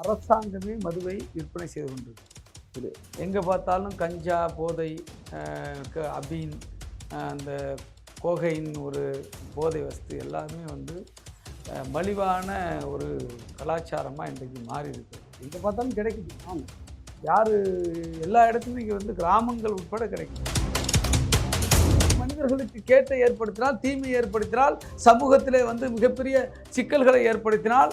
அரசாங்கமே மதுவை விற்பனை செய்து கொண்டிருக்கு. எங்கே பார்த்தாலும் கஞ்சா போதை க- அபீன் அந்த கோகையின் ஒரு போதை வஸ்து எல்லாமே வந்து மலிவான ஒரு கலாச்சாரமாக இன்றைக்கு மாறி இருக்கு எங்கே பார்த்தாலும் கிடைக்குது. ஆமாம் யார் எல்லா இடத்துலையும் இங்கே வந்து கிராமங்கள் உட்பட கிடைக்குது. மனிதர்களுக்கு கேட்டை ஏற்படுத்தினால் தீமை ஏற்படுத்தினால் சமூகத்திலே வந்து மிகப்பெரிய சிக்கல்களை ஏற்படுத்தினால்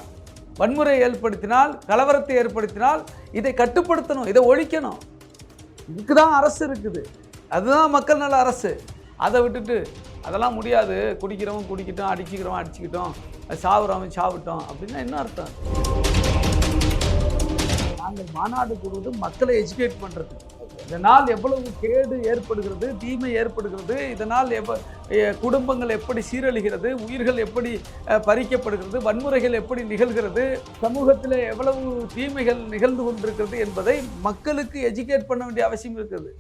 வன்முறை ஏற்படுத்தினால் கலவரத்தை ஏற்படுத்தினால் இதை கட்டுப்படுத்தணும் இதை ஒழிக்கணும். இதுக்கு தான் அரசு இருக்குது. அதுதான் மக்கள் நல அரசு. அதை விட்டுட்டு அதெல்லாம் முடியாது. குடிக்கிறவன் குடிக்கிட்டோம் அடிச்சுக்கிறவன் அடிச்சுக்கிட்டோம். சாவுறவன் சாவிட்டோம் அப்படின்னா என்ன அர்த்தம்? நாங்கள் மாநாடு கூடுவது மக்களை எஜுகேட் பண்ணுறது இதனால் எவ்வளவு கேடு ஏற்படுகிறது தீமை ஏற்படுகிறது இதனால் எவ்வ குடும்பங்கள் எப்படி சீரழிகிறது உயிர்கள் எப்படி பறிக்கப்படுகிறது வன்முறைகள் எப்படி நிகழ்கிறது சமூகத்தில் எவ்வளவு தீமைகள் நிகழ்ந்து கொண்டிருக்கிறது என்பதை மக்களுக்கு எஜுகேட் பண்ண வேண்டிய அவசியம் இருக்குது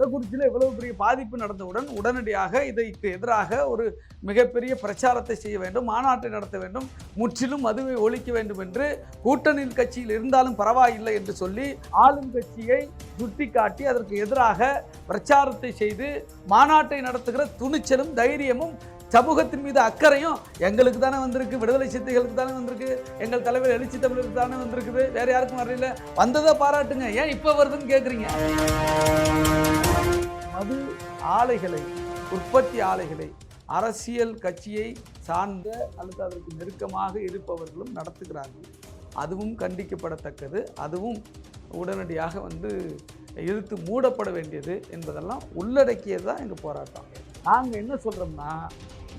கள்ளக்குறிச்சியில் இவ்வளவு பெரிய பாதிப்பு நடந்தவுடன் உடனடியாக இதற்கு எதிராக ஒரு மிகப்பெரிய பிரச்சாரத்தை செய்ய வேண்டும் மாநாட்டை நடத்த வேண்டும் முற்றிலும் மதுவை ஒழிக்க வேண்டும் என்று கூட்டணியில் கட்சியில் இருந்தாலும் பரவாயில்லை என்று சொல்லி ஆளும் கட்சியை சுட்டிக்காட்டி அதற்கு எதிராக பிரச்சாரத்தை செய்து மாநாட்டை நடத்துகிற துணிச்சலும் தைரியமும் சமூகத்தின் மீது அக்கறையும் எங்களுக்கு தானே வந்திருக்கு. விடுதலை சித்தைகளுக்கு தானே வந்திருக்கு. எங்கள் தலைவர் எழுச்சி தமிழருக்கு தானே வந்திருக்குது. வேறு யாருக்கும் வரல. வந்ததை பாராட்டுங்க. ஏன் இப்போ வருதுன்னு கேட்குறீங்க அது ஆலைகளை உற்பத்தி ஆலைகளை அரசியல் கட்சியை சார்ந்த அல்லது அதற்கு நெருக்கமாக இருப்பவர்களும் நடத்துகிறார்கள். அதுவும் கண்டிக்கப்படத்தக்கது. அதுவும் உடனடியாக வந்து இழுத்து மூடப்பட வேண்டியது என்பதெல்லாம் உள்ளடக்கியது தான் எங்கள் போராட்டம். நாங்கள் என்ன சொல்கிறோம்னா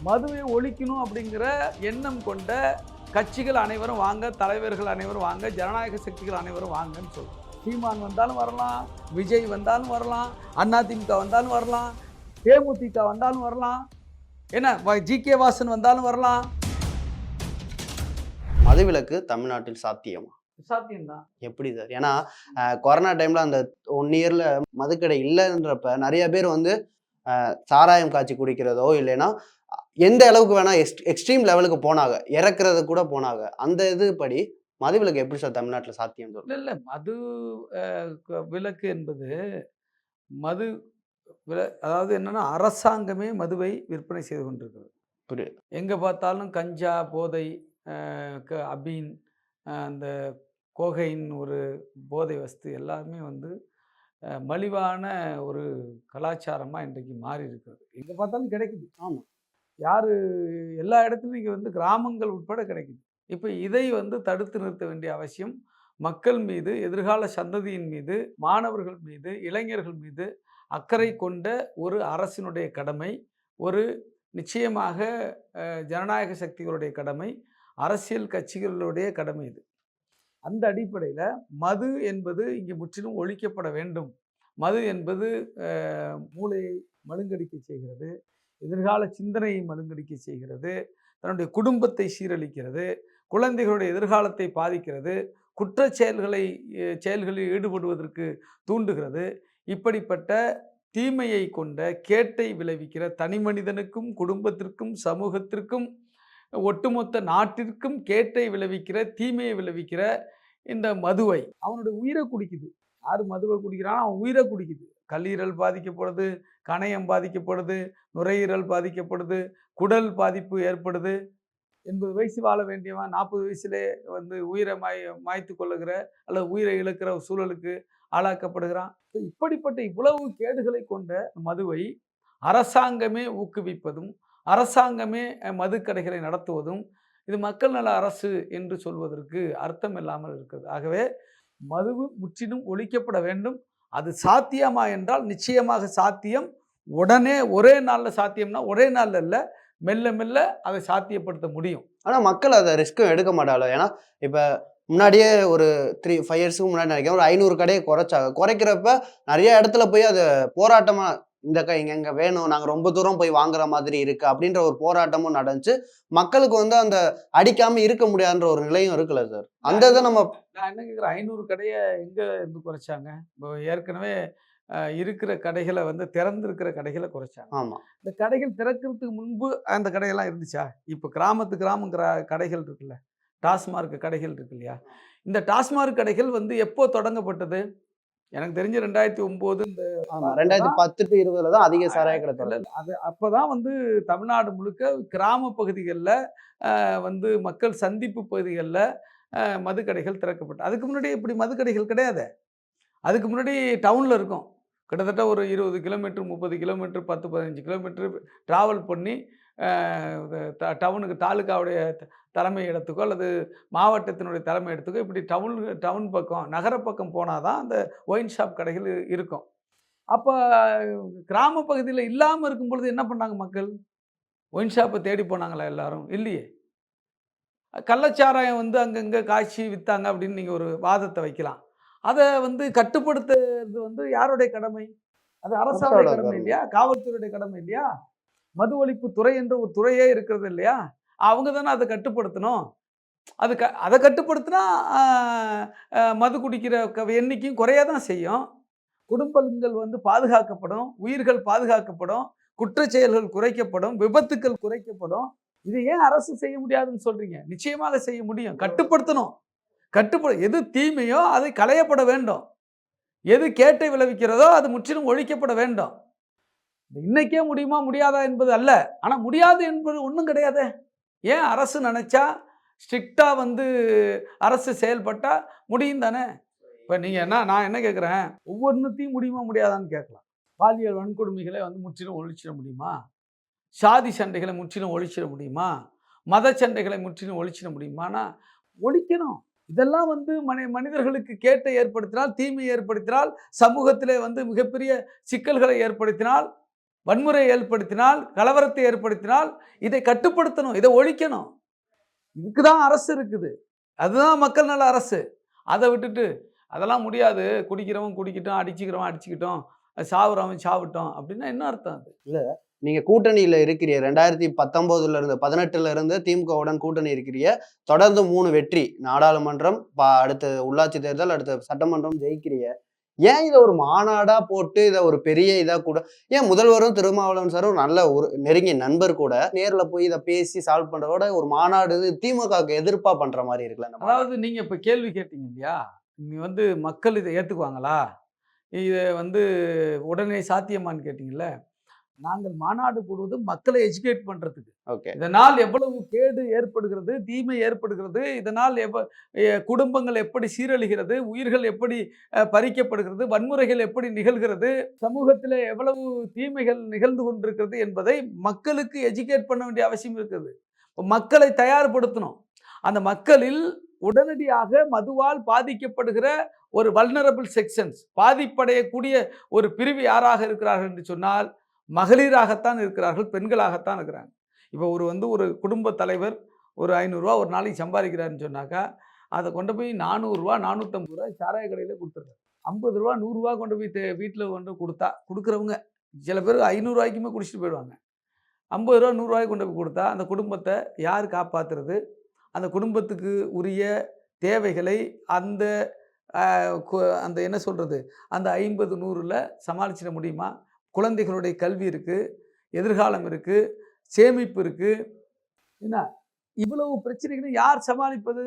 மதுவை ஒழிக்கணும் அப்படிங்கிற எண்ணம் கொண்ட கட்சிகள் அனைவரும் வாங்க தலைவர்கள் அனைவரும் வாங்க ஜனநாயக சக்திகள் அனைவரும் வாங்கன்னு சொல்கிறோம் சீமான் வந்தாலும் வரலாம் விஜய் வந்தாலும் வரலாம் அதிமுக வந்தாலும் வரலாம் தேமுதிக வந்தாலும் வரலாம். என்ன ஜி கே வாசன் வந்தாலும் வரலாம். மதுவிலக்கு தமிழ்நாட்டில் சாத்தியமா? சாத்தியம்தான். எப்படி சார்? ஏன்னா கொரோனா டைம்ல அந்த ஒன் இயர்ல மதுக்கடை இல்லைன்றப்ப நிறைய பேர் வந்து சாராயம் காய்ச்சி குடிக்கிறதோ இல்லைன்னா எந்த அளவுக்கு வேணா எக்ஸ்ட்ரீம் லெவலுக்கு போனாங்க. இறக்குறது கூட போனாங்க. அந்த இது படி மதுவிலக்கு எப்படி சார் தமிழ்நாட்டில் சாத்தியம் இல்லை இல்லை மது விலக்கு என்பது மது வில அதாவது என்னன்னா அரசாங்கமே மதுவை விற்பனை செய்து கொண்டிருக்கிறது. புரியுது. எங்கே பார்த்தாலும் கஞ்சா போதை அபீன் அந்த கோகையின் ஒரு போதை வஸ்து எல்லாமே வந்து மலிவான ஒரு கலாச்சாரமாக இன்றைக்கு மாறி இருக்குது எங்கே பார்த்தாலும் கிடைக்குது. ஆமாம் யார் எல்லா இடத்துலையும் இங்கே வந்து கிராமங்கள் உட்பட கிடைக்குது. இப்போ இதை வந்து தடுத்து நிறுத்த வேண்டிய அவசியம் மக்கள் மீது எதிர்கால சந்ததியின் மீது மாணவர்கள் மீது இளைஞர்கள் மீது அக்கறை கொண்ட ஒரு அரசினுடைய கடமை ஒரு நிச்சயமாக ஜனநாயக சக்திகளுடைய கடமை அரசியல் கட்சிகளுடைய கடமை இது. அந்த அடிப்படையில் மது என்பது இங்கே முற்றிலும் ஒழிக்கப்பட வேண்டும். மது என்பது மூளையை மழுங்கடிக்க செய்கிறது எதிர்கால சிந்தனையை மழுங்கடிக்க செய்கிறது தன்னுடைய குடும்பத்தை சீரழிக்கிறது குழந்தைகளுடைய எதிர்காலத்தை பாதிக்கிறது. குற்ற செயல்களை செயல்களில் ஈடுபடுவதற்கு தூண்டுகிறது. இப்படிப்பட்ட தீமையை கொண்ட கேட்டை விளைவிக்கிற தனி மனிதனுக்கும் குடும்பத்திற்கும் சமூகத்திற்கும் ஒட்டுமொத்த நாட்டிற்கும் கேட்டை விளைவிக்கிற தீமையை விளைவிக்கிற இந்த மதுவை அவனுடைய உயிரை குடிக்குது. யார் மதுவை குடிக்கிறானோ? அவன் உயிரை குடிக்குது. கல்லீரல் பாதிக்கப்படுது கணையம் பாதிக்கப்படுது நுரையீரல் பாதிக்கப்படுது குடல் பாதிப்பு ஏற்படுது. எண்பது வயசு வாழ வேண்டியவன் நாற்பது வயசுலே வந்து உயிரை மாய் மாய்த்து கொள்ளுகிற அல்லது உயிரை இழக்கிற சூழலுக்கு ஆளாக்கப்படுகிறான். இப்படிப்பட்ட இவ்வளவு கேடுகளை கொண்ட மதுவை அரசாங்கமே ஊக்குவிப்பதும் அரசாங்கமே மதுக்கடைகளை நடத்துவதும் இது மக்கள் நல அரசு என்று சொல்வதற்கு அர்த்தம் இல்லாமல் இருக்கிறது. ஆகவே மதுவு முற்றிலும் ஒழிக்கப்பட வேண்டும். அது சாத்தியமா என்றால் நிச்சயமாக சாத்தியம். உடனே ஒரே நாளில் சாத்தியம்னா ஒரே நாளில் இல்லை மெல்ல மெல்ல அதை சாத்தியப்படுத்த முடியும். ஆனா மக்கள் அதை ரிஸ்க்கும் எடுக்க மாட்டாளோ ஏன்னா இப்ப முன்னாடியே ஒரு த்ரீ ஃபைவ் இயர்ஸ்க்கு முன்னாடி நினைக்கிறேன் ஒரு ஐநூறு கடையை குறைச்சாங்க. குறைக்கிறப்ப நிறைய இடத்துல போய் அது போராட்டமா இந்த கை இங்க இங்க வேணும் நாங்க ரொம்ப தூரம் போய் வாங்குற மாதிரி இருக்கு அப்படின்ற ஒரு போராட்டமும் நடந்துச்சு. மக்களுக்கு வந்து அந்த அடிக்காம இருக்க முடியாதுன்ற ஒரு நிலையும் இருக்குல்ல சார் அந்த இதை நம்ம நான் என்ன கேட்குறேன் ஐநூறு கடையை எங்கே இருந்து குறைச்சாங்க? இப்போ ஏற்கனவே இருக்கிற கடைகளை வந்து திறந்திருக்கிற கடைகளை குறைச்சாங்க. ஆமா. இந்த கடைகள் திறக்கிறதுக்கு முன்பு அந்த கடையெல்லாம் இருந்துச்சா? இப்போ கிராமத்து கிராமம் கிரா கடைகள் இருக்குல்ல? டாஸ்மார்க் கடைகள் இருக்கு இல்லையா? இந்த டாஸ்மார்க் கடைகள் வந்து எப்போ தொடங்கப்பட்டது? எனக்கு தெரிஞ்சு ரெண்டாயிரத்தி ஒம்பது இந்த ரெண்டாயிரத்தி பத்து டு இருபதுல தான் அதிக சாராய கடை இல்ல, திறந்தது. இல்ல, அது அப்பதான் வந்து தமிழ்நாடு முழுக்க கிராம பகுதிகளில் வந்து மக்கள் சந்திப்பு பகுதிகளில் மதுக்கடைகள் திறக்கப்பட்டு அதுக்கு முன்னாடி இப்படி மதுக்கடைகள் கிடையாது? அதுக்கு முன்னாடி டவுனில் இருக்கும். கிட்டத்தட்ட ஒரு இருபது கிலோமீட்டர் முப்பது கிலோமீட்டர் பத்து பதினஞ்சு கிலோமீட்டர் ட்ராவல் பண்ணி த- டவுனுக்கு தாலுக்காவுடைய த- தலைமை இடத்துக்கோ அல்லது மாவட்டத்தினுடைய தலைமை இடத்துக்கோ இப்படி டவுன் டவுன் பக்கம் நகர பக்கம் போனால் தான் அந்த ஒயின் ஷாப் கடைகள் இருக்கும். அப்போ கிராம பகுதியில் இல்லாமல் இருக்கும் பொழுது என்ன பண்ணாங்க மக்கள்? ஒயின் ஷாப்பை தேடி போனாங்களா எல்லாரும்? இல்லையே. கள்ளச்சாராயம் வந்து அங்கங்கே காய்ச்சி விற்றாங்க அப்படின்னு நீங்கள் ஒரு வாதத்தை வைக்கலாம். அதை வந்து கட்டுப்படுத்துறது வந்து யாருடைய கடமை? அது அரசோட கடமை. இல்லையா? காவல்துறையுடைய கடமை இல்லையா? மது ஒழிப்பு துறை என்ற ஒரு துறையே இருக்கிறது இல்லையா? அவங்க தானே அதை கட்டுப்படுத்தணும். அது க அதை கட்டுப்படுத்தினா மது குடிக்கிற எண்ணிக்கையும் குறைய தான் செய்யும். குடும்பங்கள் வந்து பாதுகாக்கப்படும். உயிர்கள் பாதுகாக்கப்படும். குற்றச் செயல்கள் குறைக்கப்படும். விபத்துக்கள் குறைக்கப்படும். இது ஏன் அரசு செய்ய முடியாதுன்னு சொல்றீங்க? நிச்சயமாக செய்ய முடியும். கட்டுப்படுத்தணும். கட்டுப்பட எது தீமையோ அது களையப்பட வேண்டும். எது கேட்டை விளைவிக்கிறதோ அது முற்றிலும் ஒழிக்கப்பட வேண்டும். இன்னைக்கே முடியுமா முடியாதா என்பது அல்ல. ஆனால் முடியாது என்பது ஒன்றும் கிடையாது. ஏன் அரசு நினச்சா ஸ்ட்ரிக்டாக வந்து அரசு செயல்பட்டால் முடியும் தானே? இப்போ நீங்கள் என்ன நான் என்ன கேட்குறேன் ஒவ்வொன்றுத்தையும் முடியுமா முடியாதான்னு கேட்கலாம். பாலியல் வன்கொடுமைகளை வந்து முற்றிலும் ஒழிச்சிட முடியுமா? சாதி சண்டைகளை முற்றிலும் ஒழிச்சிட முடியுமா? மத சண்டைகளை முற்றிலும் ஒழிச்சிட முடியுமானா? ஒழிக்கணும். இதெல்லாம் வந்து மனி மனிதர்களுக்கு கேட்டை ஏற்படுத்தினால் தீமை ஏற்படுத்தினால் சமூகத்திலே வந்து மிகப்பெரிய சிக்கல்களை ஏற்படுத்தினால் வன்முறை ஏற்படுத்தினால் கலவரத்தை ஏற்படுத்தினால் இதை கட்டுப்படுத்தணும் இதை ஒழிக்கணும். இதுக்கு தான் அரசு இருக்குது. அதுதான் மக்கள் நல அரசு. அதை விட்டுட்டு அதெல்லாம் முடியாது. குடிக்கிறவன் குடிக்கட்டும் அடிச்சுக்கிறவன் அடிச்சுக்கிட்டோம். சாவுறவன் சாவிட்டோம். அப்படின்னா என்ன அர்த்தம் அது? இல்லை நீங்கள் கூட்டணியில் இருக்கிறீ ரெண்டாயிரத்தி பத்தொம்போதுல இருந்து பதினெட்டுல இருந்து திமுகவுடன் கூட்டணி இருக்கிறீ தொடர்ந்து மூணு வெற்றி நாடாளுமன்றம் அடுத்து உள்ளாட்சி தேர்தல் அடுத்து சட்டமன்றம் ஜெயிக்கிறீ. ஏன் இதை ஒரு மாநாடா போட்டு இதை ஒரு பெரிய இதா கூட ஏன் முதல்வரும் திருமாவளவன் சாரும் நல்ல ஒரு நெருங்கிய நண்பர் கூட நேர்ல போய் இதை பேசி சால்வ் பண்றதோட ஒரு மாநாடு இது திமுகவுக்கு எதிர்ப்பா பண்ற மாதிரி இருக்குல்ல அதாவது நீங்கள் இப்போ கேள்வி கேட்டீங்க இல்லையா? நீ வந்து மக்கள் இதை ஏற்றுக்குவாங்களா இதை வந்து உடனே சாத்தியமான்னு கேட்டிங்கல்ல? நாங்கள் மாநாடு போடுவது மக்களை எஜுகேட் பண்ணுறதுக்கு ஓகே இதனால் எவ்வளவு கேடு ஏற்படுகிறது தீமை ஏற்படுகிறது இதனால் எவ்வ எ- குடும்பங்கள் எப்படி சீரழிகிறது உயிர்கள் எப்படி பறிக்கப்படுகிறது வன்முறைகள் எப்படி நிகழ்கிறது சமூகத்தில் எவ்வளவு தீமைகள் நிகழ்ந்து கொண்டிருக்கிறது என்பதை மக்களுக்கு எஜுகேட் பண்ண வேண்டிய அவசியம் இருக்குது. மக்களை தயார்படுத்தணும். அந்த மக்களில் உடனடியாக மதுவால் பாதிக்கப்படுகிற ஒரு வல்னரபிள் செக்ஷன்ஸ் பாதிப்படையக்கூடிய ஒரு பிரிவு யாராக இருக்கிறார்கள் என்று சொன்னால் மகளிராகத்தான் இருக்கிறார்கள் பெண்களாகத்தான் இருக்கிறாங்க. இப்போ ஒரு வந்து ஒரு குடும்ப தலைவர் ஒரு ஐநூறுரூவா ஒரு நாளைக்கு சம்பாதிக்கிறாருன்னு சொன்னாக்கா அதை கொண்டு போய் நானூறுரூவா நானூற்றம்பது ரூபா சாராய கடையில் கொடுத்துருக்காரு ஐம்பது ரூபா நூறுரூவா கொண்டு போய் தே வீட்டில் கொண்டு கொடுத்தா கொடுக்குறவங்க சில பேர் ஐநூறுரூவாய்க்குமே குடிச்சிட்டு போயிடுவாங்க. ஐம்பது ரூபா நூறுரூவாய்க்கு கொண்டு போய் கொடுத்தா அந்த குடும்பத்தை யார் காப்பாற்றுறது அந்த குடும்பத்துக்கு உரிய தேவைகளை அந்த அந்த என்ன சொல்கிறது அந்த ஐம்பது நூறில் சமாளிச்சிட முடியுமா? குழந்தைகளுடைய கல்வி இருக்குது எதிர்காலம் இருக்குது சேமிப்பு இருக்குது என்ன? இவ்வளவு பிரச்சனைகளை யார் சமாளிப்பது?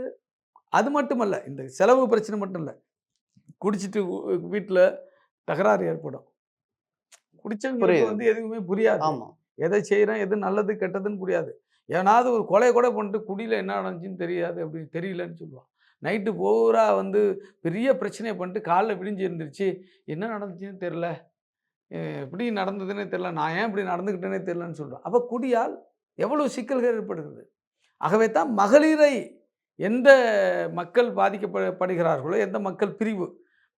அது மட்டுமல்ல இந்த செலவு பிரச்சனை மட்டும் இல்லை குடிச்சிட்டு வீட்டில் தகராறு ஏற்படும். குடிச்சவங்களுக்கு. வந்து எதுவுமே புரியாது. ஆமா. எதை செய்கிறோம் எது நல்லது கெட்டதுன்னு புரியாது. ஏனாவது ஒரு கொலை கூட பண்ணிட்டு குடியில் என்ன நடந்துச்சுன்னு தெரியாது அப்படி தெரியலன்னு சொல்லுவான். நைட்டு பூரா வந்து பெரிய பிரச்சனையை பண்ணிட்டு காலைல விடிஞ்சு இருந்துருச்சு என்ன நடந்துச்சுன்னு தெரில எப்படி நடந்ததுன்னே தெரில நான் ஏன் இப்படி நடந்துக்கிட்டேனே தெரிலன்னு சொல்கிறான் அப்போ குடியால் எவ்வளோ சிக்கல்கள் ஏற்படுகிறது? ஆகவே தான் மகளிரை எந்த மக்கள் பாதிக்கப்படுகிறார்களோ எந்த மக்கள் பிரிவு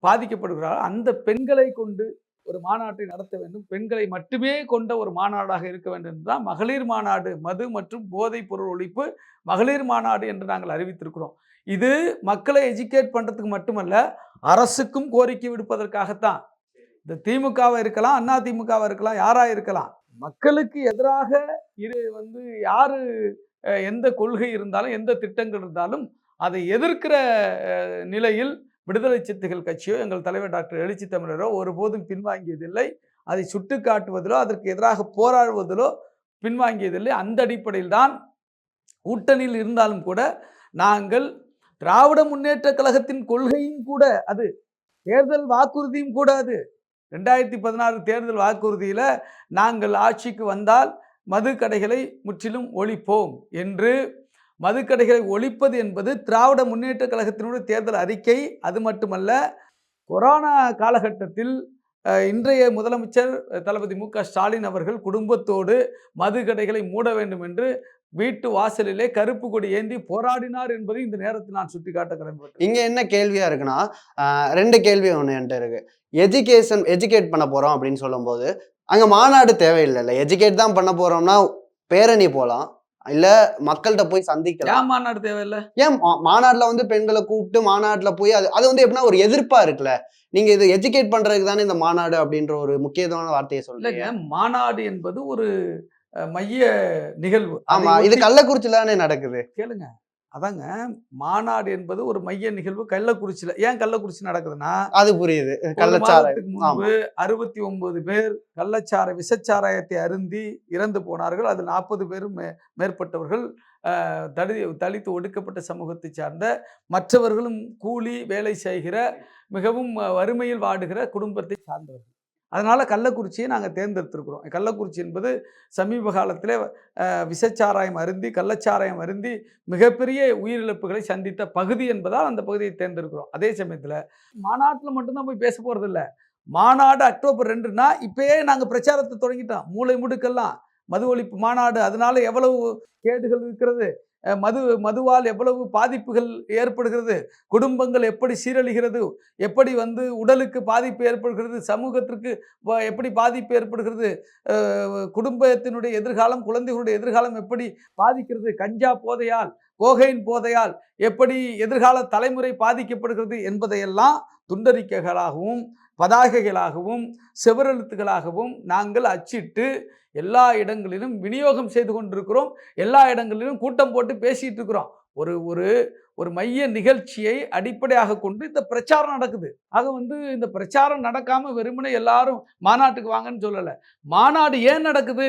பாதிக்கப்படுகிறார்களோ அந்த பெண்களை கொண்டு ஒரு மாநாட்டை நடத்த வேண்டும். பெண்களை மட்டுமே கொண்ட ஒரு மாநாடாக இருக்க வேண்டும் தான் மகளிர் மாநாடு மது மற்றும் போதைப் பொருள் ஒழிப்பு மகளிர் மாநாடு என்று நாங்கள் அறிவித்திருக்கிறோம். இது மக்களை எஜுகேட் பண்ணுறதுக்கு மட்டுமல்ல அரசுக்கும் கோரிக்கை விடுப்பதற்காகத்தான். இந்த திமுகவாக இருக்கலாம் அண்ணா திமுகவாக இருக்கலாம் யாராக இருக்கலாம். மக்களுக்கு எதிராக இரு வந்து யாரு எந்த கொள்கை இருந்தாலும் எந்த திட்டங்கள் இருந்தாலும் அதை எதிர்க்கிற நிலையில் விடுதலை சித்துகள் கட்சியோ எங்கள் தலைவர் டாக்டர் எழுச்சி தமிழரோ ஒருபோதும் பின்வாங்கியதில்லை. அதை சுட்டு காட்டுவதிலோ அதற்கு எதிராக போராடுவதிலோ பின்வாங்கியதில்லை. அந்த அடிப்படையில் தான் கூட்டணியில் இருந்தாலும் கூட நாங்கள் திராவிட முன்னேற்ற கழகத்தின் கொள்கையும் கூட அது தேர்தல் வாக்குறுதியும் கூட அது. ரெண்டாயிரத்தி பதினாறு தேர்தல் வாக்குறுதியில் நாங்கள் ஆட்சிக்கு வந்தால் மது கடைகளை முற்றிலும் ஒழிப்போம் என்று மதுக்கடைகளை ஒழிப்பது என்பது திராவிட முன்னேற்ற கழகத்தினுடைய தேர்தல் அறிக்கை. அது மட்டுமல்ல கொரோனா காலகட்டத்தில் இன்றைய முதலமைச்சர் தளபதி மு க ஸ்டாலின் அவர்கள் குடும்பத்தோடு மதுக்கடைகளை மூட வேண்டும் என்று வீட்டு வாசலிலே கருப்பு கொடி ஏந்தி போராடினார் என்பதை இந்த நேரத்தில் நான் சுட்டிக்காட்ட கடமைப்பட்டேன் இங்க என்ன கேள்வியா இருக்குன்னா ரெண்டு கேள்வி ஒன்று என்கிட்ட இருக்கு. எஜுகேஷன் எஜுகேட் பண்ண போறோம் அப்படின்னு சொல்லும்போது அங்க மாநாடு தேவையில்லைல்ல எஜுகேட் தான் பண்ண போறோம்னா பேரணி போலாம். இல்ல மக்கள்கிட்ட போய் சந்திக்கலாம். மாநாடு தேவையில்லை? ஏன் மா- மாநாட்டுல வந்து பெண்களை கூப்பிட்டு மாநாட்டுல போய் அது அது வந்து எப்படின்னா ஒரு எதிர்ப்பா இருக்குல்ல? நீங்க இது எஜுகேட் பண்றதுக்கு தானே இந்த மாநாடு அப்படின்ற ஒரு முக்கியத்துவமான வார்த்தையை சொல்றீங்க. இல்லைங்க மாநாடு என்பது ஒரு மைய நிகழ்வு. ஆமா இது கள்ளக்குறிச்சியில தானே நடக்குது. கேளுங்க. அதாங்க மாநாடு என்பது ஒரு மைய நிகழ்வு கள்ளக்குறிச்சியில. ஏன் கள்ளக்குறிச்சி நடக்குதுன்னா அது புரியுது. மாதத்துக்கு முன்பு அறுபத்தி ஒன்பது பேர் கள்ளச்சார விஷச்சாராயத்தை அருந்தி இறந்து போனார்கள். அது நாற்பது பேரும் மேற்பட்டவர்கள் தடி தலித்து ஒடுக்கப்பட்ட சமூகத்தை சார்ந்த மற்றவர்களும் கூலி வேலை செய்கிற மிகவும் வறுமையில் வாடுகிற குடும்பத்தை சார்ந்தவர்கள். அதனால் கள்ளக்குறிச்சியை நாங்கள் தேர்ந்தெடுத்திருக்கிறோம். கள்ளக்குறிச்சி என்பது சமீப காலத்தில் விஷச்சாராயம் அருந்தி கள்ளச்சாராயம் அருந்தி மிகப்பெரிய உயிரிழப்புகளை சந்தித்த பகுதி என்பதால் அந்த பகுதியை தேர்ந்தெடுக்கிறோம். அதே சமயத்தில் மாநாட்டில் மட்டும்தான் போய் பேச போகிறது இல்லை மாநாடு அக்டோபர் ரெண்டுனா இப்பயே நாங்கள் பிரச்சாரத்தை தொடங்கிட்டோம். மூளை முடுக்கெல்லாம் மது ஒழிப்பு மாநாடு அதனால எவ்வளவு கேடுகள் இருக்கிறது? மது மதுவால் எவ்வளவு பாதிப்புகள் ஏற்படுகிறது? குடும்பங்கள் எப்படி சீரழிகிறது? எப்படி வந்து உடலுக்கு பாதிப்பு ஏற்படுகிறது? சமூகத்திற்கு எப்படி பாதிப்பு ஏற்படுகிறது? குடும்பத்தினுடைய எதிர்காலம் குழந்தைகளுடைய எதிர்காலம் எப்படி பாதிக்கிறது? கஞ்சா போதையால் கோகையின் போதையால் எப்படி எதிர்கால தலைமுறை பாதிக்கப்படுகிறது என்பதையெல்லாம் துண்டறிக்கைகளாகவும் பதாகைகளாகவும் செவரெழுத்துகளாகவும் நாங்கள் அச்சிட்டு எல்லா இடங்களிலும் விநியோகம் செய்து கொண்டிருக்கிறோம். எல்லா இடங்களிலும் கூட்டம் போட்டு பேசிகிட்டு இருக்கிறோம். ஒரு ஒரு ஒரு மைய நிகழ்ச்சியை அடிப்படையாக கொண்டு இந்த பிரச்சாரம் நடக்குது. ஆக வந்து இந்த பிரச்சாரம் நடக்காமல் வெறுமனே எல்லாரும் மாநாட்டுக்கு வாங்கன்னு சொல்லலை. மாநாடு ஏன் நடக்குது?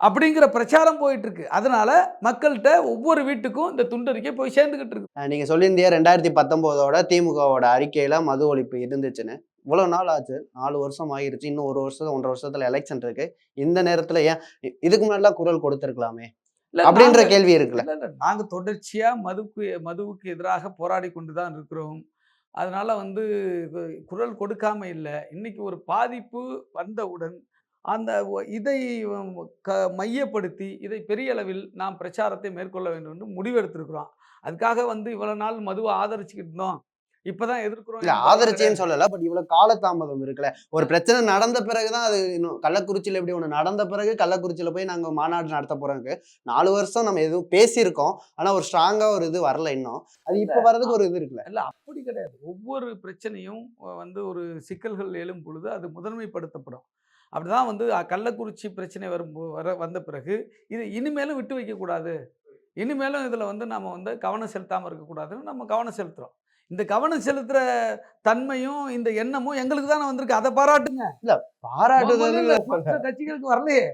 அப்படிங்கிற பிரச்சாரம் போயிட்டு இருக்கு அதனால மக்கள்கிட்ட ஒவ்வொரு வீட்டுக்கும் இந்த துண்டறிக்கை போய் சேர்ந்துகிட்டு இருக்கு. நீங்க சொல்லியிருந்தீங்க ரெண்டாயிரத்தி பத்தொன்பதோட திமுகவோட அறிக்கையில மது ஒழிப்பு இருந்துச்சுன்னு. இவ்வளவு நாள் ஆச்சு. நாலு வருஷம் ஆகிருச்சு. இன்னும் ஒரு வருஷம் ஒன்றரை வருஷத்துல எலெக்ஷன் இருக்கு. இந்த நேரத்துல ஏன் இதுக்கு முன்னாடிலாம் குரல் கொடுத்திருக்கலாமே? அப்படின்ற கேள்வி இருக்குல்ல. நாங்க தொடர்ச்சியா மதுக்கு மதுவுக்கு எதிராக போராடி கொண்டு தான் இருக்கிறோம். அதனால வந்து குரல் கொடுக்காம இல்லை. இன்னைக்கு ஒரு பாதிப்பு வந்தவுடன் அந்த இதை க மையப்படுத்தி இதை பெரிய அளவில் நாம் பிரச்சாரத்தை மேற்கொள்ள வேண்டும் என்று முடிவெடுத்திருக்கிறோம். அதுக்காக வந்து இவ்வளவு நாள் மதுவை ஆதரிச்சுக்கிட்டு இருந்தோம். இப்பதான் எதிர்க்கிறோம் இல்ல ஆதரிச்சேன்னு சொல்லல பட் இவ்வளவு காலதாமதம் இருக்குல்ல ஒரு பிரச்சனை நடந்த பிறகுதான் அது இன்னும் கள்ளக்குறிச்சியில எப்படி ஒண்ணு நடந்த பிறகு கள்ளக்குறிச்சியில போய் நாங்க மாநாடு நடத்த போறோங்க நாலு வருஷம் நம்ம எதுவும் பேசியிருக்கோம். ஆனா ஒரு ஸ்ட்ராங்கா ஒரு இது வரல இன்னும். அது இப்ப வர்றதுக்கு ஒரு இது இருக்குல்ல. இல்ல அப்படி கிடையாது. ஒவ்வொரு பிரச்சனையும் வந்து ஒரு சிக்கல்கள் எழும் பொழுது அது முதன்மைப்படுத்தப்படும். அப்படிதான் வந்து கள்ளக்குறிச்சி பிரச்சனை வரும் வர வந்த பிறகு இது இனிமேலும் விட்டு வைக்கக்கூடாது. இனிமேலும் இதில் வந்து நம்ம வந்து கவனம் செலுத்தாமல் இருக்கக்கூடாதுன்னு நம்ம கவனம் செலுத்துகிறோம் இந்த கவனம் செலுத்துகிற தன்மையும் இந்த எண்ணமும் எங்களுக்கு தானே வந்திருக்கு. அதை பாராட்டுங்க. பாராட்டுதல் இல்ல, மற்ற கட்சிகளுக்கு வரலையே.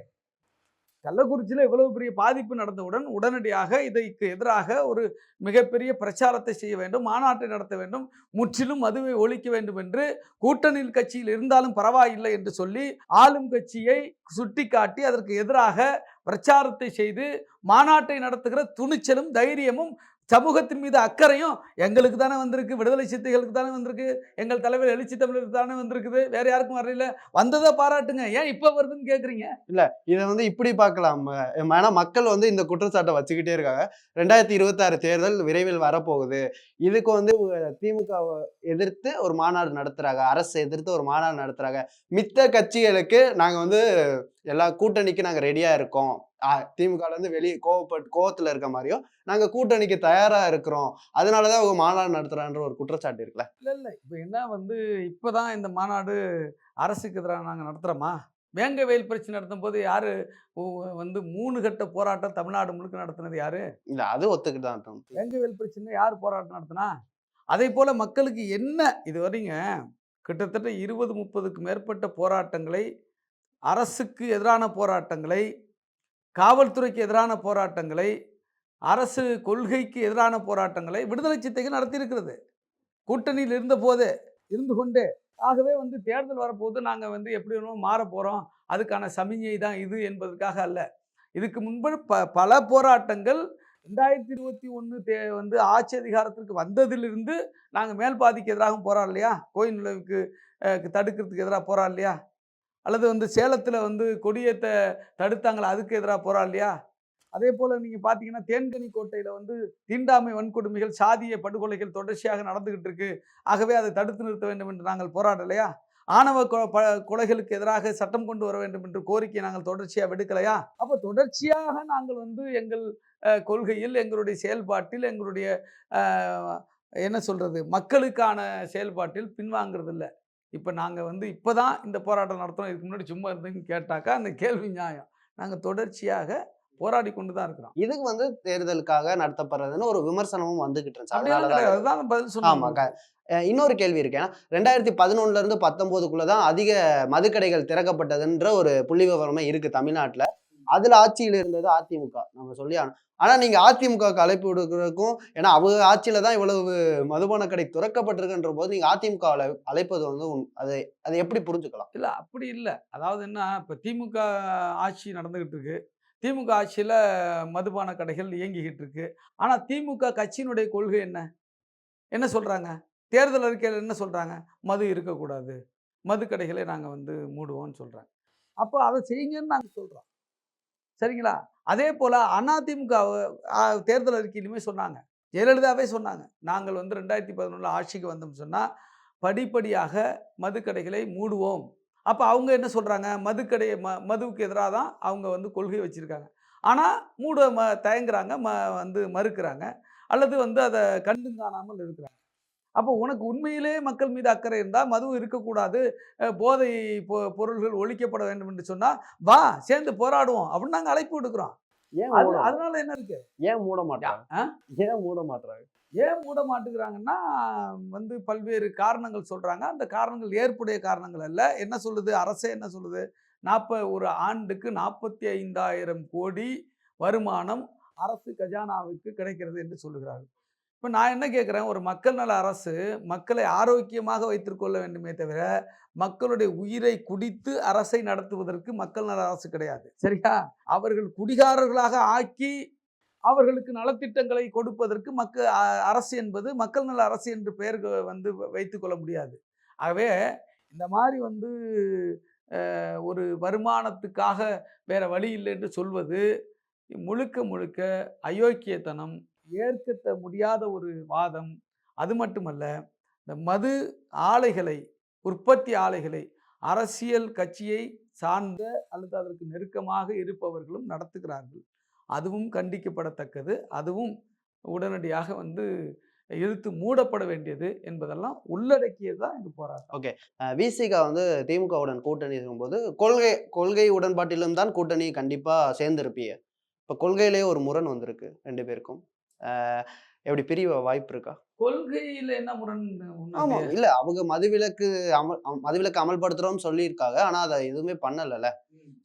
கள்ளக்குறிச்சியில் இவ்வளவு பெரிய பாதிப்பு நடந்தவுடன் உடனடியாக இதற்கு எதிராக ஒரு மிகப்பெரிய பிரச்சாரத்தை செய்ய வேண்டும் மாநாட்டை நடத்த வேண்டும் முற்றிலும் மதுவை ஒழிக்க வேண்டும் என்று கூட்டணியில் கட்சியில் இருந்தாலும் பரவாயில்லை என்று சொல்லி ஆளும் கட்சியை சுட்டிக்காட்டி அதற்கு எதிராக பிரச்சாரத்தை செய்து மாநாட்டை நடத்துகிற துணிச்சலும் தைரியமும் சமூகத்தின் மீது அக்கறையும் எங்களுக்கு தானே வந்திருக்கு. விடுதலை சித்தைகளுக்கு தானே வந்திருக்கு. எங்கள் தலைவர் எழுச்சி தமிழருக்கு தானே வந்திருக்குது. வேற யாருக்கும் வரல வந்ததை பாராட்டுங்க. ஏன் இப்போ வருதுன்னு கேட்குறீங்க இல்லை இதை வந்து இப்படி பார்க்கலாம். ஏன்னா மக்கள் வந்து இந்த குற்றச்சாட்டை வச்சுக்கிட்டே இருக்காங்க. ரெண்டாயிரத்தி இருபத்தாறு தேர்தல் விரைவில் வரப்போகுது. இதுக்கு வந்து திமுக எதிர்த்து ஒரு மாநாடு நடத்துகிறாங்க அரசு எதிர்த்து ஒரு மாநாடு நடத்துகிறாங்க மித்த கட்சிகளுக்கு நாங்கள் வந்து எல்லா கூட்டணிக்கு நாங்கள் ரெடியாக இருக்கோம். திமுக இருந்து வெளியே கோவப்பட்டு கோவத்துல இருக்க மாதிரியும் நாங்க கூட்டணிக்கு தயாரா இருக்கிறோம். அதனாலதான் அவங்க மாநாடு நடத்துறான்ற ஒரு குற்றச்சாட்டு இருக்குல்ல? இல்லை இல்லை. இப்போ என்ன வந்து இப்போ தான் இந்த மாநாடு அரசுக்கு எதிராக நாங்கள் நடத்துகிறோமா வேங்க வெயில் பிரச்சனை நடத்தும் போது யார் வந்து மூணு கட்ட போராட்டம் தமிழ்நாடு முழுக்க நடத்துனது யாரு? இல்ல அது ஒத்துக்கிட்டு தான். வேங்க வெயில் பிரச்சனை யார் போராட்டம் நடத்தினா? அதே போல் மக்களுக்கு என்ன இது வரைங்க கிட்டத்தட்ட இருபது முப்பதுக்கு மேற்பட்ட போராட்டங்களை அரசுக்கு எதிரான போராட்டங்களை காவல்துறைக்கு எதிரான போராட்டங்களை அரசு கொள்கைக்கு எதிரான போராட்டங்களை விடுதலை சித்தைகள் நடத்தியிருக்கிறது. கூட்டணியில் இருந்த போதே இருந்து கொண்டே. ஆகவே வந்து தேர்தல் வரப்போது நாங்கள் வந்து எப்படி வேணுமோ மாற போகிறோம் அதுக்கான சமிஞை தான் இது என்பதற்காக அல்ல. இதுக்கு முன்பு ப பல போராட்டங்கள் ரெண்டாயிரத்தி இருபத்தி ஒன்று தே வந்து ஆட்சி அதிகாரத்திற்கு வந்ததிலிருந்து நாங்கள் மேல் பாதிக்கு எதிராகவும் போராடலையா? கோயில் நுழைவுக்கு தடுக்கிறதுக்கு எதிராக போராடலையா? அல்லது வந்து சேலத்தில் வந்து கொடியேற்ற தடுத்தாங்களா? அதுக்கு எதிராக போராடலையா அதே போல் நீங்கள் பார்த்தீங்கன்னா தேன்கனி கோட்டையில் வந்து தீண்டாமை வன்கொடுமைகள் சாதிய படுகொலைகள் தொடர்ச்சியாக நடந்துக்கிட்டு இருக்கு. ஆகவே அதை தடுத்து நிறுத்த வேண்டும் என்று நாங்கள் போராடலையா ஆணவ கொ- ப- கொலைகளுக்கு எதிராக சட்டம் கொண்டு வர வேண்டும் என்று கோரிக்கை நாங்கள் தொடர்ச்சியாக விடுக்கலையா? அப்போ தொடர்ச்சியாக நாங்கள் வந்து எங்கள் கொள்கையில் எங்களுடைய செயல்பாட்டில் எங்களுடைய என்ன சொல்கிறது மக்களுக்கான செயல்பாட்டில் பின்வாங்கிறது இல்லை இப்போ நாங்கள் வந்து இப்போ தான் இந்த போராட்டம் நடத்துகிறோம் இதுக்கு முன்னாடி சும்மா இருந்தீங்கன்னு கேட்டாக்கா அந்த கேள்வி நியாயம். நாங்கள் தொடர்ச்சியாக போராடி கொண்டு தான் இருக்கிறோம். இதுக்கு வந்து தேர்தலுக்காக நடத்தப்படுறதுன்னு ஒரு விமர்சனமும் வந்துகிட்டு இருந்துச்சு. அதுதான் பதில் ஆமா, சொன்னேன் க- அஹ் இன்னொரு கேள்வி இருக்கு. ஏன்னா ரெண்டாயிரத்தி பதினொன்னுல இருந்து பத்தொன்பதுக்குள்ள தான் அதிக மதுக்கடைகள் திறக்கப்பட்டதுன்ற ஒரு புள்ளி விவரமே இருக்கு தமிழ்நாட்டுல. அதுல ஆட்சியில் இருந்தது அதிமுக. நம்ம சொல்லி ஆகணும். ஆனா நீங்க அதிமுக அழைப்பு விடுக்கிறதுக்கும் ஏன்னா அவங்க ஆட்சியில தான் இவ்வளவு மதுபான கடை துறக்கப்பட்டிருக்குன்ற போது நீங்க அதிமுக அழைப்பது வந்து அதை அதை எப்படி புரிஞ்சுக்கலாம்? இல்லை அப்படி இல்லை. அதாவது என்ன இப்போ திமுக ஆட்சி நடந்துகிட்டு இருக்கு. திமுக ஆட்சியில் மதுபான கடைகள் இயங்கிக்கிட்டு இருக்கு. ஆனால் திமுக கட்சியினுடைய கொள்கை என்ன? என்ன சொல்கிறாங்க தேர்தல் அறிக்கையில் என்ன சொல்கிறாங்க மது இருக்கக்கூடாது. மது கடைகளை நாங்கள் வந்து மூடுவோம்னு சொல்கிறாங்க அப்போ அதை செய்யுங்கன்னு நாங்கள் சொல்கிறோம் சரிங்களா? அதே போல் அதிமுக தேர்தல் அறிக்கையிலுமே சொன்னாங்க. ஜெயலலிதாவே சொன்னாங்க. நாங்கள் வந்து ரெண்டாயிரத்தி பதினொன்றில் ஆட்சிக்கு வந்தோம்னு சொன்னால் படிப்படியாக மதுக்கடைகளை மூடுவோம். அப்போ அவங்க என்ன சொல்கிறாங்க மதுக்கடை ம மதுவுக்கு எதிராக தான் அவங்க வந்து கொள்கை வச்சுருக்காங்க. ஆனால் மூட ம தயங்குறாங்க ம வந்து மறுக்கிறாங்க. அல்லது வந்து அதை கண்டு காணாமல் இருக்கிறாங்க. அப்போ உனக்கு உண்மையிலே மக்கள் மீது அக்கறை இருந்தால் மது இருக்கக்கூடாது. போதை பொ பொருள்கள் ஒழிக்கப்பட வேண்டும் என்று சொன்னால் வா சேர்ந்து போராடுவோம் அப்படின்னு நாங்கள் அழைப்பு விடுக்கிறோம். ஏன் அதனால என்ன இருக்கு? ஏன் மூட மாட்டாங்க? ஏன் மூட மாட்டாங்க ஏன் மூட மாட்டேங்கிறாங்கன்னா வந்து பல்வேறு காரணங்கள் சொல்கிறாங்க அந்த காரணங்கள் ஏற்புடைய காரணங்கள் அல்ல. என்ன சொல்லுது? அரசே என்ன சொல்லுது? நாற்ப ஒரு ஆண்டுக்கு நாற்பத்தி ஐந்தாயிரம் கோடி வருமானம் அரசு கஜானாவுக்கு கிடைக்கிறது என்று சொல்லுகிறார்கள். இப்போ நான் என்ன கேட்குறேன்? ஒரு மக்கள் நல அரசு மக்களை ஆரோக்கியமாக வைத்திருக்கொள்ள வேண்டுமே தவிர மக்களுடைய உயிரை குடித்து அரசை நடத்துவதற்கு மக்கள் நல அரசு கிடையாது. சரியா? அவர்கள் குடிகாரர்களாக ஆக்கி அவர்களுக்கு நலத்திட்டங்களை கொடுப்பதற்கு மக்க அரசு என்பது மக்கள் நல அரசு என்று பெயர் வந்து வ- வைத்துக்கொள்ள முடியாது. ஆகவே இந்த மாதிரி வந்து ஒரு வருமானத்துக்காக வேற வழி இல்லை என்று சொல்வது முழுக்க முழுக்க அயோக்கியத்தனம் ஏற்க முடியாத ஒரு வாதம். அது மட்டுமல்ல இந்த மது ஆலைகளை உற்பத்தி ஆலைகளை அரசியல் கட்சியை சார்ந்த அல்லது அதற்கு நெருக்கமாக இருப்பவர்களும் நடத்துகிறார்கள். அதுவும் கண்டிக்கப்படத்தக்கது. அதுவும் உடனடியாக வந்து இழுத்து மூடப்பட வேண்டியது என்பதெல்லாம் உள்ளடக்கியது தான் இந்த போராட்டம். விசிகா வந்து திமுகவுடன் கூட்டணி இருக்கும்போது கொள்கை கொள்கை உடன்பாட்டிலும் தான் கூட்டணி கண்டிப்பாக சேர்ந்திருப்பிய இப்போ கொள்கையிலேயே ஒரு முரண் வந்திருக்கு ரெண்டு பேருக்கும். எப்படி பிரிவு வாய்ப்பு இருக்கா? கொள்கையில் என்ன முரண் ஆமா. இல்ல அவங்க மதுவிலக்கு அமல் அம்- மதுவிலக்கு அமல்படுத்துறோம்னு சொல்லியிருக்காங்க. ஆனா அதை எதுவுமே பண்ணலல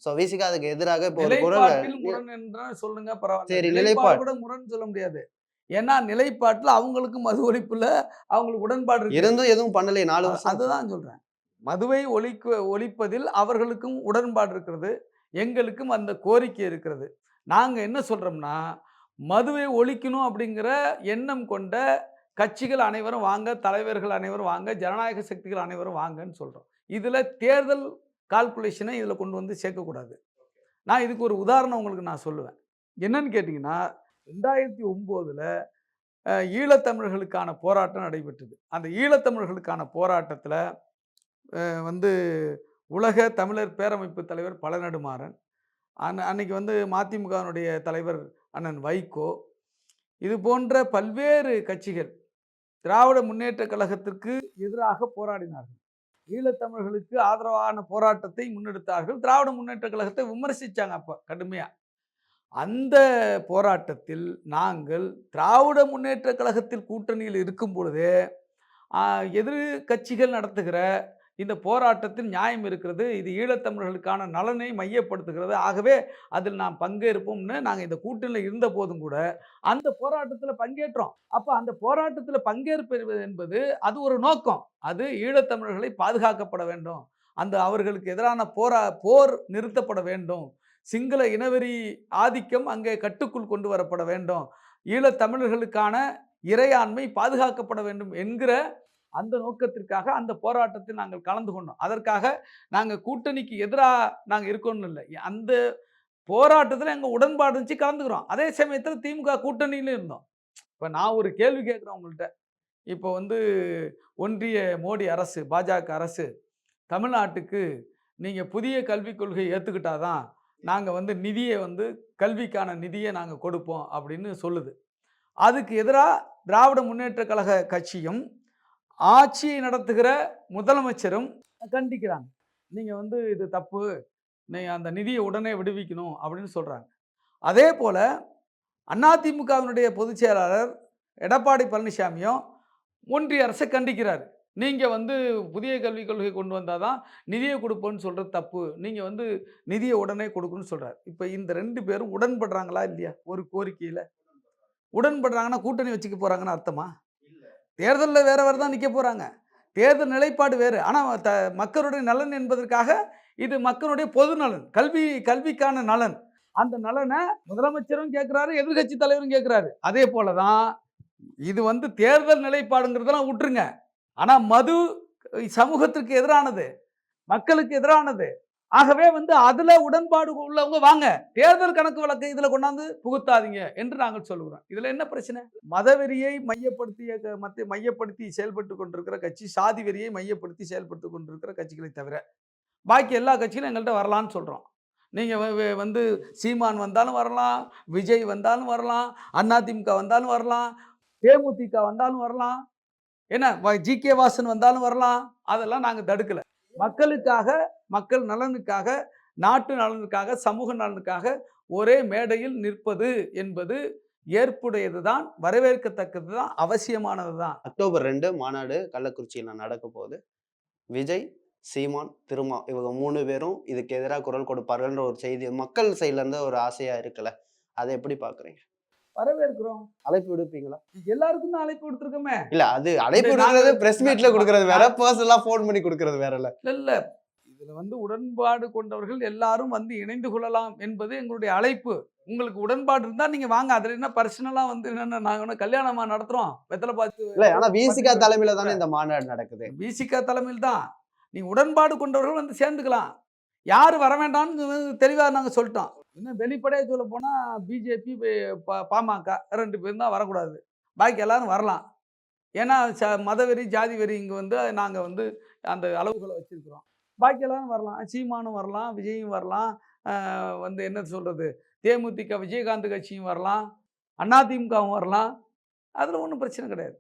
சோ விசிக அதுக்கு எதிராக இப்போ ஒரு குரல் சொல்லுங்க பரவாயில்ல சரி, நிலைப்பாடு. கூட முரண் சொல்ல முடியாது. ஏன்னா நிலைப்பாட்டில் அவங்களுக்கும் மது ஒழிப்புல அவங்களுக்கு உடன்பாடு இருந்தும் எதுவும் பண்ணலையே நாலு வருஷம். அதுதான் சொல்றேன். மதுவை ஒழிக்க ஒழிப்பதில் அவர்களுக்கும் உடன்பாடு இருக்கிறது. எங்களுக்கும் அந்த கோரிக்கை இருக்கிறது. நாங்க என்ன சொல்றோம்னா மதுவை ஒழிக்கணும் அப்படிங்கிற எண்ணம் கொண்ட கட்சிகள் அனைவரும் வாங்க தலைவர்கள் அனைவரும் வாங்க ஜனநாயக சக்திகள் அனைவரும் வாங்கன்னு சொல்கிறோம் இதில் தேர்தல் கால்குலேஷனை இதில் கொண்டு வந்து சேர்க்கக்கூடாது. நான் இதுக்கு ஒரு உதாரணம் உங்களுக்கு நான் சொல்லுவேன். என்னன்னு கேட்டிங்கன்னா ரெண்டாயிரத்தி ஒம்போதில் ஈழத்தமிழர்களுக்கான போராட்டம் நடைபெற்றது. அந்த ஈழத்தமிழர்களுக்கான போராட்டத்தில் வந்து உலக தமிழர் பேரமைப்பு தலைவர் பழநெடுமாறன் அன் அன்னைக்கு வந்து மதிமுகவினுடைய தலைவர் அண்ணன் வைகோ இது போன்ற பல்வேறு கட்சிகள் திராவிட முன்னேற்ற கழகத்திற்கு எதிராக போராடினார்கள். ஈழத்தமிழர்களுக்கு ஆதரவான போராட்டத்தை முன்னெடுத்தார்கள். திராவிட முன்னேற்ற கழகத்தை விமர்சித்தாங்க அப்போ கடுமையாக அந்த போராட்டத்தில் நாங்கள் திராவிட முன்னேற்ற கழகத்தில் கூட்டணியில் இருக்கும் பொழுதே எதிர் கட்சிகள் நடத்துகிற இந்த போராட்டத்தில் நியாயம் இருக்கிறது இது ஈழத்தமிழர்களுக்கான நலனை மையப்படுத்துகிறது. ஆகவே அதில் நாம் பங்கேற்போம்னு நாங்கள் இந்த கூட்டணியில் இருந்த போதும் கூட அந்த போராட்டத்தில் பங்கேற்றோம். அப்போ அந்த போராட்டத்தில் பங்கேற்பது என்பது அது ஒரு நோக்கம். அது ஈழத்தமிழர்களை பாதுகாக்கப்பட வேண்டும். அந்த அவர்களுக்கு எதிரான போரா போர் நிறுத்தப்பட வேண்டும். சிங்கள இனவெறி ஆதிக்கம் அங்கே கட்டுக்குள் கொண்டு வரப்பட வேண்டும். ஈழத்தமிழர்களுக்கான இறையாண்மை பாதுகாக்கப்பட வேண்டும் என்கிற அந்த நோக்கத்திற்காக அந்த போராட்டத்தில் நாங்கள் கலந்து கொண்டோம். அதற்காக நாங்கள் கூட்டணிக்கு எதிராக நாங்கள் இருக்கோம்னு இல்லை. அந்த போராட்டத்தில் எங்கள் உடன்பாடு இருந்துச்சு கலந்துக்கிறோம். அதே சமயத்தில் திமுக கூட்டணியிலும் இருந்தோம். இப்போ நான் ஒரு கேள்வி கேட்குறேன் உங்கள்கிட்ட இப்போ வந்து ஒன்றிய மோடி அரசு பாஜக அரசு தமிழ்நாட்டுக்கு நீங்கள் புதிய கல்விக் கொள்கையை ஏற்றுக்கிட்டாதான் நாங்கள் வந்து நிதியை வந்து கல்விக்கான நிதியை நாங்கள் கொடுப்போம் அப்படின்னு சொல்லுது. அதுக்கு எதிராக திராவிட முன்னேற்ற கழக கட்சியும் ஆட்சியை நடத்துகிற முதலமைச்சரும் கண்டிக்கிறாங்க. நீங்கள் வந்து இது தப்பு நீ அந்த நிதியை உடனே விடுவிக்கணும் அப்படின்னு சொல்கிறாங்க அதே போல் அதிமுகவினுடைய பொதுச் செயலாளர் எடப்பாடி பழனிசாமியும் ஒன்றிய அரசை கண்டிக்கிறார். நீங்கள் வந்து புதிய கல்விக் கொள்கை கொண்டு வந்தால் தான் நிதியை கொடுப்போன்னு சொல்கிறது தப்பு. நீங்கள் வந்து நிதியை உடனே கொடுக்கணும்னு சொல்கிறார் இப்போ இந்த ரெண்டு பேரும் உடன்படுறாங்களா இல்லையா? ஒரு கோரிக்கையில். உடன்படுறாங்கன்னா கூட்டணி வச்சுக்க போகிறாங்கன்னு அர்த்தமா? தேர்தலில் வேற வேறு தான் நிற்க போகிறாங்க தேர்தல் நிலைப்பாடு வேறு. ஆனால் த மக்களுடைய நலன் என்பதற்காக இது மக்களுடைய பொது நலன் கல்வி கல்விக்கான நலன். அந்த நலனை முதலமைச்சரும் கேட்குறாரு எதிர்க்கட்சி தலைவரும் கேட்குறாரு அதே போல தான் இது வந்து தேர்தல் நிலைப்பாடுங்கிறதெல்லாம் விட்டுருங்க. ஆனால் மது சமூகத்திற்கு எதிரானது மக்களுக்கு எதிரானது ஆகவே வந்து அதில் உடன்பாடு உள்ளவங்க வாங்க. தேர்தல் கணக்கு வழக்கு இதில் கொண்டாந்து புகுத்தாதீங்க என்று நாங்கள் சொல்லுகிறோம். இதில் என்ன பிரச்சனை? மதவெறியை மையப்படுத்திய மத்திய மையப்படுத்தி செயல்பட்டு கொண்டிருக்கிற கட்சி சாதி வெறியை மையப்படுத்தி செயல்பட்டு கொண்டிருக்கிற கட்சிகளை தவிர பாக்கி எல்லா கட்சிகளும் எங்கள்கிட்ட வரலான்னு சொல்கிறோம் நீங்கள் வந்து சீமான் வந்தாலும் வரலாம் விஜய் வந்தாலும் வரலாம் அதிமுக வந்தாலும் வரலாம் தேமுதிக வந்தாலும் வரலாம் என்ன ஜி கே வாசன் வந்தாலும் வரலாம் அதெல்லாம் நாங்கள் தடுக்கலை. மக்களுக்காக மக்கள் நலனுக்காக நாட்டு நலனுக்காக சமூக நலனுக்காக ஒரே மேடையில் நிற்பது என்பது ஏற்புடையது தான் வரவேற்கத்தக்கது தான் அவசியமானது தான். அக்டோபர் ரெண்டு மாநாடு கள்ளக்குறிச்சியில் நடக்க போகுது. விஜய் சீமான் திருமா இவங்க மூணு பேரும் இதுக்கு எதிராக குரல் கொடுப்பார்கள்ன்ற ஒரு செய்தி மக்கள் சைட்ல இருந்து ஒரு ஆசையா இருக்குல்ல? அதை எப்படி பாக்குறீங்க வரவேற்கிறோம். அழைப்பு விடுப்பீங்களா? எல்லாருக்கும் தான் அழைப்பு கொடுத்துருக்கோமே. இல்ல அது அழைப்பு விடுறது பிரஸ் மீட்ல கொடுக்கறது வேற பர்சனலா ஃபோன் பண்ணி கொடுக்கறது வேறல்ல இல்ல இல்ல. இதுல வந்து உடன்பாடு கொண்டவர்கள் எல்லாரும் வந்து இணைந்து கொள்ளலாம் என்பது எங்களுடைய அழைப்பு. உங்களுக்கு உடன்பாடு இருந்தா நீங்க வாங்க. அதுல என்ன பர்சனலா வந்து என்னென்ன நாங்க என்ன கல்யாணமா நடத்துறோம்? வெத்தலை பார்த்து இல்ல ஆனா விசிகா தலைமையில தானே இந்த மாநாடு நடக்குது. பிசிக தலைமையில் தான். நீங்க உடன்பாடு கொண்டவர்கள் வந்து சேர்ந்துக்கலாம். யார் வர வேண்டாம்னு தெளிவாக நாங்கள் சொல்லிட்டோம். இன்னும் வெளிப்படையாக சொல்ல போனால் பிஜேபி பாமக ரெண்டு பேரும் தான் வரக்கூடாது. பாக்கி எல்லாரும் வரலாம். ஏன்னா ச மதவெறி ஜாதி வெறி இங்கே வந்து நாங்கள் வந்து அந்த அளவுகளை வச்சுருக்கிறோம். பாக்கி வரலாம் சீமானும் வரலாம் விஜயும் வரலாம். வந்து என்ன சொல்கிறது தேமுதிக விஜயகாந்த் கட்சியும் வரலாம். அதிமுகவும் வரலாம். அதில் ஒன்றும் பிரச்சனை கிடையாது.